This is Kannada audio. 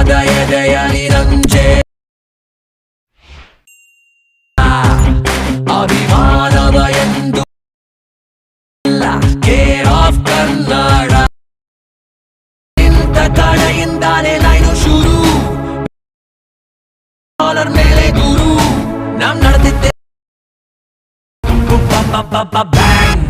ಅಭಿಮಾನದ ನಿರಂಜೆ ರಂಜೆ ಅಭಿಮಾನವ ಎಂದು ಕೇರ್ ಆಫ್ ಕನ್ನಡ. ಇಂಥ ಕಡೆಯಿಂದಾನೆ ಲೈನು ಶುರು. ಡಾಲರ್ ಮೇಲೆ ಗುರು. ನಮ್ ನಡೆದಿದ್ದೆ ಬ್ಯಾಂಗ್.